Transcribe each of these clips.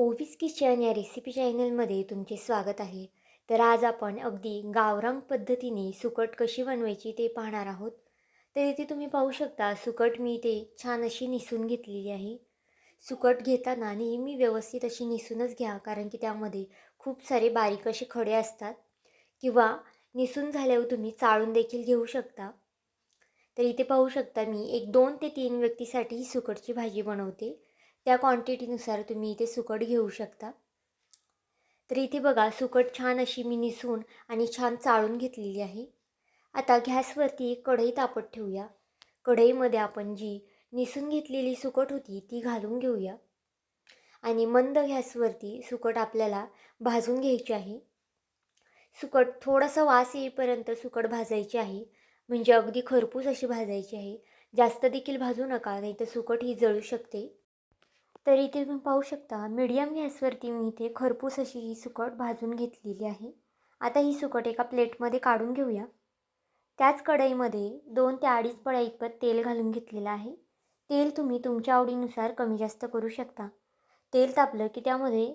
ओवीस kitchen या recipe चॅनलमध्ये तुमचे स्वागत आहे. तर आज आपण अगदी गावरांग पद्धतीने सुकट कशी बनवायची ते पाहणार आहोत. तर इथे तुम्ही पाहू शकता सुकट मी इथे छान अशी निसून घेतलेली आहे. सुकट घेताना नेहमी व्यवस्थित अशी निसूनच घ्या कारण की त्यामध्ये खूप सारे बारीक असे खडे असतात. किंवा निसून झाल्यावर तुम्ही चाळून देखील घेऊ शकता. तर इथे पाहू शकता मी एक दोन ते तीन व्यक्तीसाठी ही सुकटची भाजी बनवते. त्या क्वांटिटीनुसार तुम्ही इथे सुकट घेऊ शकता. तर इथे बघा सुकट छान अशी मी निसून आणि छान चाळून घेतलेली आहे. आता गॅसवरती एक कढई तापत ठेवूया. कढईमध्ये आपण जी निसून घेतलेली सुकट होती ती घालून घेऊया. आणि मंद गॅसवरती सुकट आपल्याला भाजून घ्यायची आहे. सुकट थोडासा वास येईपर्यंत सुकट भाजायची आहे. म्हणजे अगदी खरपूस अशी भाजायची आहे. जास्त देखील भाजू नका नाही तर सुकट ही जळू शकते. तर इथे तुम्ही पाहू शकता मीडियम गॅसवरती मी इथे खरपूस अशी ही सुकट भाजून घेतलेली आहे. आता ही सुकट एका प्लेटमध्ये काढून घेऊया. त्याच कढईमध्ये दोन ते अडीच पळ्या इतपत तेल घालून घेतलेलं आहे. तेल तुम्ही तुमच्या आवडीनुसार कमी जास्त करू शकता. तेल तापलं की त्यामध्ये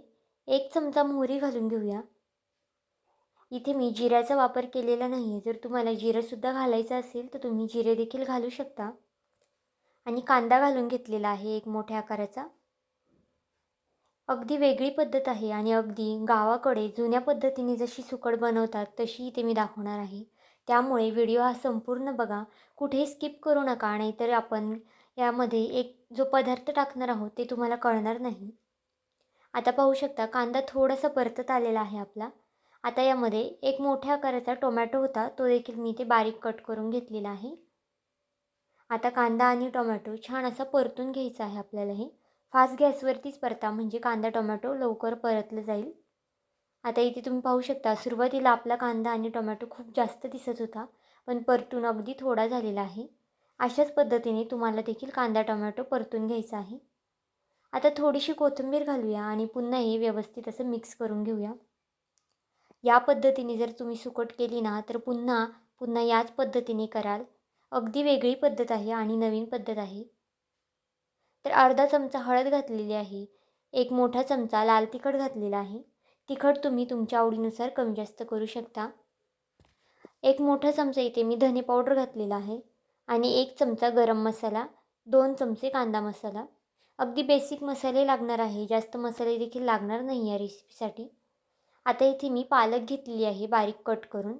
एक चमचा मोहरी घालून घेऊया. इथे मी जिऱ्याचा वापर केलेला नाही आहे जर तुम्हाला जिरंसुद्धा घालायचं असेल तर तुम्ही जिरे देखील घालू शकता. आणि कांदा घालून घेतलेला आहे एक मोठ्या आकाराचा. अगदी वेगळी पद्धत आहे आणि अगदी गावाकडे जुन्या पद्धतीने जशी सुकट बनवतात तशी इथे मी दाखवणार आहे. त्यामुळे व्हिडिओ हा संपूर्ण बघा. कुठेही स्किप करू नका नाहीतर आपण यामध्ये एक जो पदार्थ टाकणार आहोत ते तुम्हाला कळणार नाही. आता पाहू शकता कांदा थोडासा परतत आलेला आहे आपला. आता यामध्ये एक मोठ्या आकाराचा टोमॅटो होता तो देखील मी ते बारीक कट करून घेतलेला आहे. आता कांदा आणि टोमॅटो छान असा परतून घ्यायचा आहे आपल्याला हे. फास्ट गॅसवरतीच परता म्हणजे कांदा टोमॅटो लवकर परतलं जाईल. आता इथे तुम्ही पाहू शकता सुरुवातीला आपला कांदा आणि टोमॅटो खूप जास्त दिसत होता पण परतून अगदी थोडा झालेला आहे. अशाच पद्धतीने तुम्हाला देखील कांदा टोमॅटो परतून घ्यायचा आहे. आता थोडीशी कोथिंबीर घालूया आणि पुन्हा हे व्यवस्थित असं मिक्स करून घेऊया. या पद्धतीने जर तुम्ही सुकट केली ना तर पुन्हा पुन्हा याच पद्धतीने कराल. अगदी वेगळी पद्धत आहे आणि नवीन पद्धत आहे. तर अर्धा चमचा हळद घातलेली आहे. एक मोठा चमचा लाल तिखट घातलेला आहे. तिखट तुम्ही तुमच्या आवडीनुसार कमी जास्त करू शकता. एक मोठा चमचा इथे मी धने पावडर घातलेला आहे आणि एक चमचा गरम मसाला दोन चमचे कांदा मसाला. अगदी बेसिक मसाले लागणार आहे. जास्त मसाले देखील लागणार नाही या रेसिपीसाठी आता इथे मी पालक घेतलेली आहे बारीक कट करून.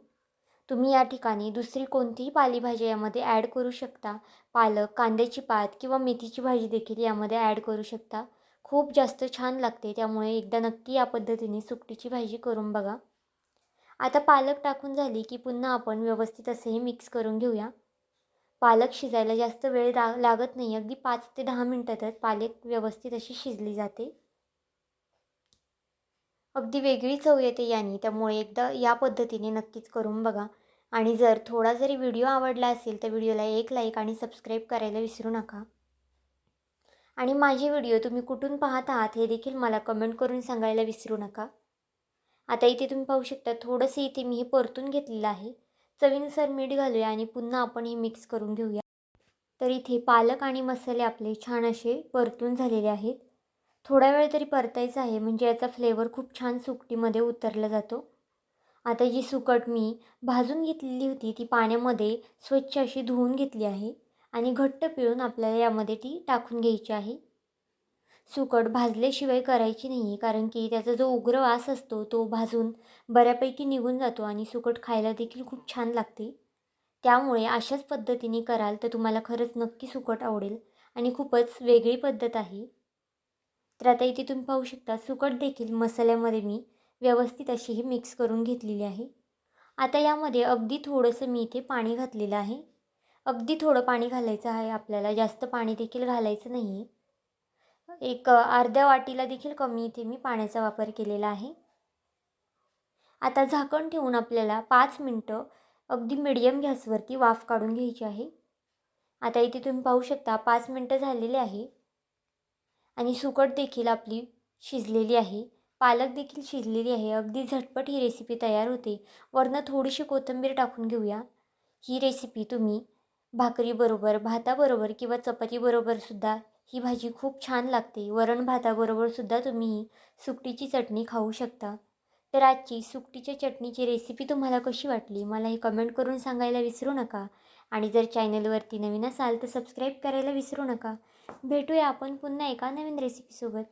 तुम्ही या ठिकाणी दुसरी कोणतीही पालेभाजी यामध्ये ॲड करू शकता. पालक कांद्याची पात किंवा मेथीची भाजी देखील यामध्ये ॲड करू शकता. खूप जास्त छान लागते त्यामुळे एकदा नक्की या पद्धतीने सुकटीची भाजी करून बघा. आता पालक टाकून झाली की पुन्हा आपण व्यवस्थित असे हे मिक्स करून घेऊया. पालक शिजायला जास्त वेळ ला लागत नाही अगदी पाच ते दहा मिनटातच पालक व्यवस्थित अशी शिजली जाते. अगदी वेगळी चव येते याने. त्यामुळे एकदा या पद्धतीने नक्कीच करून बघा. आणि जर थोडा जरी व्हिडिओ आवडला असेल तर व्हिडिओला एक लाईक आणि सबस्क्राईब करायला विसरू नका. आणि माझे व्हिडिओ तुम्ही कुठून पाहत आहात हे देखील मला कमेंट करून सांगायला विसरू नका. आता इथे तुम्ही पाहू शकता थोडंसं इथे मी हे परतून घेतलेलं आहे. चवीनुसार मीठ घालूया आणि पुन्हा आपण हे मिक्स करून घेऊया. तर इथे पालक आणि मसाले आपले छान असे परतून झालेले आहेत. थोडा वेळ तरी परतायचं आहे. म्हणजे याचा फ्लेवर खूप छान सुकटीमध्ये उतरला जातो. आता जी सुकट मी भाजून घेतलेली होती ती पाण्यामध्ये स्वच्छ अशी धुवून घेतली आहे आणि घट्ट पिळून आपल्याला यामध्ये ती टाकून घ्यायची आहे. सुकट भाजल्याशिवाय करायची नाही कारण की त्याचा जो उग्र वास असतो तो भाजून बऱ्यापैकी निघून जातो आणि सुकट खायला देखील खूप छान लागते. त्यामुळे अशाच पद्धतीने कराल तर तुम्हाला खरंच नक्की सुकट आवडेल आणि खूपच वेगळी पद्धत आहे. तर आता इथे तुम्ही पाहू शकता सुकट देखील मसाल्यामध्ये मी व्यवस्थित अशी ही मिक्स करून घेतलेली आहे. आता यामध्ये अगदी थोडंसं मी इथे पाणी घातलेलं आहे. अगदी थोडं पाणी घालायचं आहे आपल्याला जास्त पाणी देखील घालायचं नाही आहे एक अर्ध्या वाटीला देखील कमी इथे मी पाण्याचा वापर केलेला आहे. आता झाकण ठेवून आपल्याला पाच मिनटं अगदी मिडियम गॅसवरती वाफ काढून घ्यायची आहे. आता इथे तुम्ही पाहू शकता पाच मिनटं झालेले आहे. आणि सुकट देखील आपली शिजलेली आहे. पालक देखील शिजलेली आहे. अगदी झटपट ही रेसिपी तयार होते. वरनं थोडीशी कोथिंबीर टाकून घेऊया. ही रेसिपी तुम्ही भाकरीबरोबर भाताबरोबर किंवा चपातीबरोबरसुद्धा ही भाजी खूप छान लागते. वरण भाताबरोबरसुद्धा तुम्ही ही सुकटीची चटणी खाऊ शकता. तर आजची सुकटीच्या चटणीची रेसिपी तुम्हाला कशी वाटली? मला हे कमेंट करून सांगायला विसरू नका. आणि जर चॅनलवरती नवीन असाल तर सबस्क्राईब करायला विसरू नका. भेटूया आपण पुन्हा एका नवीन रेसिपीसोबत